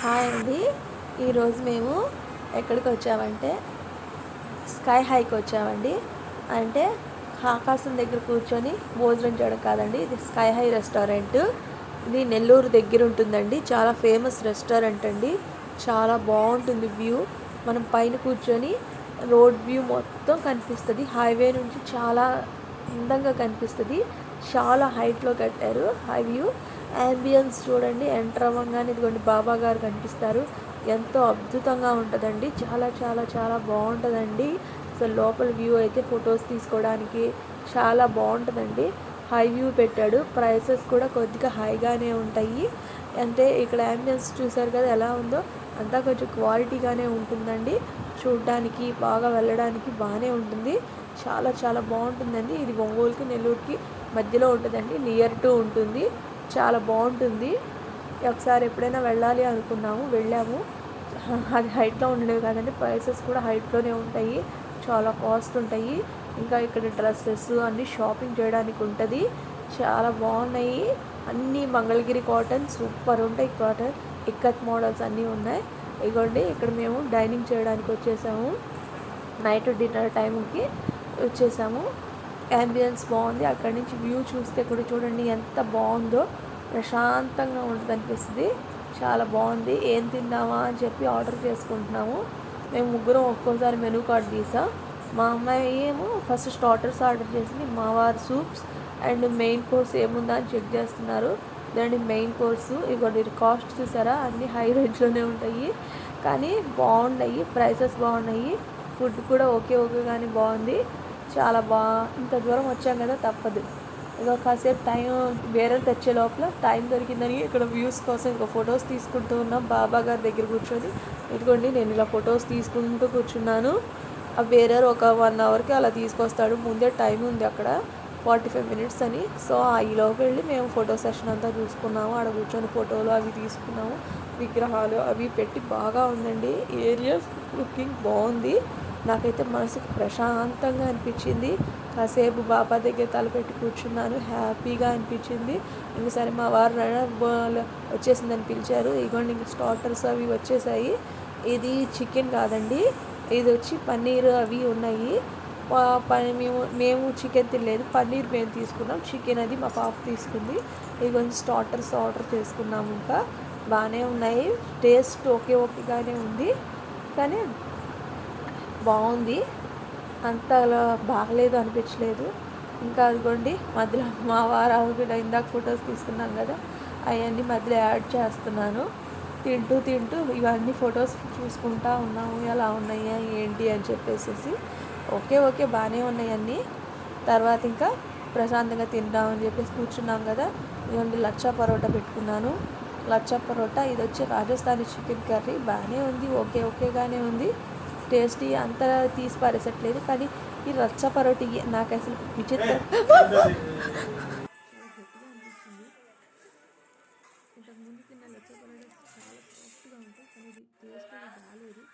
Hi అండి. ఈరోజు మేము ఎక్కడికి వచ్చామంటే స్కై హైకి వచ్చామండి. అంటే ఆకాశం దగ్గర కూర్చొని భోజనం చేయడం కాదండి ఇది స్కై హై రెస్టారెంట్. ఇది నెల్లూరు దగ్గర ఉంటుందండి చాలా ఫేమస్ రెస్టారెంట్ అండి. చాలా బాగుంటుంది వ్యూ. మనం పైన కూర్చొని రోడ్ వ్యూ మొత్తం కనిపిస్తుంది. హైవే నుంచి చాలా అందంగా కనిపిస్తుంది. చాలా హైట్లో కట్టారు హై వ్యూ. యాంబియన్స్ చూడండి ఎంటర్ అవ్వగానే ఇదిగోండి బాబా గారు కనిపిస్తారు. ఎంతో అద్భుతంగా ఉంటుందండి. చాలా చాలా చాలా బాగుంటుందండి. అసలు లోపల వ్యూ అయితే ఫొటోస్ తీసుకోవడానికి చాలా బాగుంటుందండి. హై వ్యూ పెట్టాడు. ప్రైసెస్ కూడా కొద్దిగా హైగానే ఉంటాయి. అంటే ఇక్కడ యాంబియన్స్ చూసారు కదా ఎలా ఉందో అంతా కొంచెం క్వాలిటీగానే ఉంటుందండి. చూడడానికి బాగా వెళ్ళడానికి బాగానే ఉంటుంది. చాలా చాలా బాగుంటుందండి. ఇది ఒంగోలుకి నెల్లూరుకి మధ్యలో ఉంటుందండి. నియర్ టు ఉంటుంది. చాలా బాగుంటుంది. ఒకసారి ఎప్పుడైనా వెళ్ళాలి అనుకున్నాము వెళ్ళాము. అది హైట్లో ఉండేవి కాదండి ప్రైసెస్ కూడా హైట్లోనే ఉంటాయి. చాలా కాస్ట్ ఉంటాయి. ఇంకా ఇక్కడ డ్రెస్సెస్ అన్నీ షాపింగ్ చేయడానికి ఉంటుంది. చాలా బాగున్నాయి. అన్నీ మంగళగిరి కాటన్ సూపర్ ఉంటాయి కాటన్. ఇక్కత్ మోడల్స్ అన్నీ ఉన్నాయి. ఇగోండి ఇక్కడ మేము డైనింగ్ చేయడానికి వచ్చేసాము. నైట్ డిన్నర్ టైంకి వచ్చేసాము. యాంబియన్స్ బాగుంది. అక్కడి నుంచి వ్యూ చూస్తే కూడా చూడండి ఎంత బాగుందో. ప్రశాంతంగా ఉంటుంది అనిపిస్తుంది. చాలా బాగుంది. ఏం తిందామా అని చెప్పి ఆర్డర్ చేసుకుంటున్నాము. మేము ముగ్గురం ఒక్కోసారి మెనూ కార్డ్ తీసాం. మా అమ్మాయి ఏమో ఫస్ట్ స్టార్టర్స్ ఆర్డర్ చేసింది మావారు సూప్స్ అండ్ మెయిన్ కోర్స్ ఏముందా అని చెక్ చేస్తున్నారు. దాని మెయిన్ కోర్సు ఇవ్వండి. కాస్ట్ చూసారా? అన్నీ హై రేంజ్లోనే ఉంటాయి. కానీ బాగున్నాయి. ప్రైసెస్ బాగున్నాయి. ఫుడ్ కూడా ఓకే ఓకే కానీ బాగుంది. చాలా బా ఇంత దూరం వచ్చాం కదా తప్పదు. ఇదో కాసేపు టైం వేరే తెచ్చే లోపల టైం దొరికిందని ఇక్కడ వ్యూస్ కోసం ఇంకా ఫొటోస్ తీసుకుంటూ ఉన్నాం. బాబా గారి దగ్గర కూర్చొని ఇదిగోండి నేను ఇలా ఫొటోస్ తీసుకుంటూ కూర్చున్నాను. ఆ వేరే ఒక వన్ అవర్కి అలా తీసుకొస్తాడు. ముందే టైం ఉంది అక్కడ ఫార్టీ ఫైవ్ మినిట్స్ అని. సో ఆ ఈ లోపల వెళ్ళి మేము ఫోటో సెషన్ అంతా చూసుకున్నాము. ఆడ కూర్చొని ఫోటోలు అవి తీసుకున్నాము. విగ్రహాలు అవి పెట్టి బాగా ఉందండి. ఏరియా లుకింగ్ బాగుంది. నాకైతే మనసుకు ప్రశాంతంగా అనిపించింది. కాసేపు బాబా దగ్గర తలపెట్టి కూర్చున్నాను. హ్యాపీగా అనిపించింది. ఇంకసారి మా వారు వచ్చేసిందని పిలిచారు. ఇగోండి ఇంక స్టార్టర్స్ అవి వచ్చేసాయి. ఇది చికెన్ కాదండి. ఇది వచ్చి పన్నీర్ అవి ఉన్నాయి. మేము మేము చికెన్ తినలేదు. పన్నీర్ మేము తీసుకున్నాం. చికెన్ అది మా పాప తీసుకుంది. ఇది కొంచెం స్టార్టర్స్ ఆర్డర్ చేసుకున్నాము ఇంకా. బాగానే ఉన్నాయి. టేస్ట్ ఓకే ఓకేగానే ఉంది. కానీ బాగుంది. అంత బాగలేదు అనిపించలేదు. ఇంకా అదిగోండి మధ్యలో మా వారు కూడా ఇందాక ఫొటోస్ తీసుకున్నాం కదా అవన్నీ మధ్యలో యాడ్ చేస్తున్నాను. తింటూ తింటూ ఇవన్నీ ఫొటోస్ చూసుకుంటా ఉన్నాము ఎలా ఉన్నాయా ఏంటి అని చెప్పేసి ఓకే ఓకే బాగానే ఉన్నాయి తర్వాత ఇంకా ప్రశాంతంగా తిందామని చెప్పేసి కూర్చున్నాం కదా ఇవ్వండి లచ్చా పరోటా పెట్టుకున్నాను. లచ్చా పరోటా ఇది వచ్చి రాజస్థానీ చికెన్ కర్రీ బాగానే ఉంది ఓకే ఓకేగానే ఉంది. టేస్టీ అంత తీసి పారేసట్లేదు కానీ ఈ రచ్చ పరోటి నాకు అసలు విచిత్ర ఇంతకుముందు తిన్న లచ్చ పరోటా చాలా సాఫ్ట్గా ఉంటాయి కానీ ఇది టేస్ట్ బాగాలేదు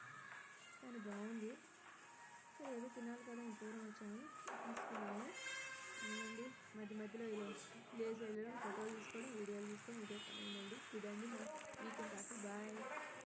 కానీ బాగుంది సరే ఏదో తినాలి కదా దూరం వచ్చాము తీసుకున్నాము మధ్య మధ్యలో ఇలా ప్లేస్ వెళ్ళడం ఫోటోలు తీసుకొని వీడియోలు తీసుకొని ఇదే ఇదండి మా వీకెండ్ బాయ్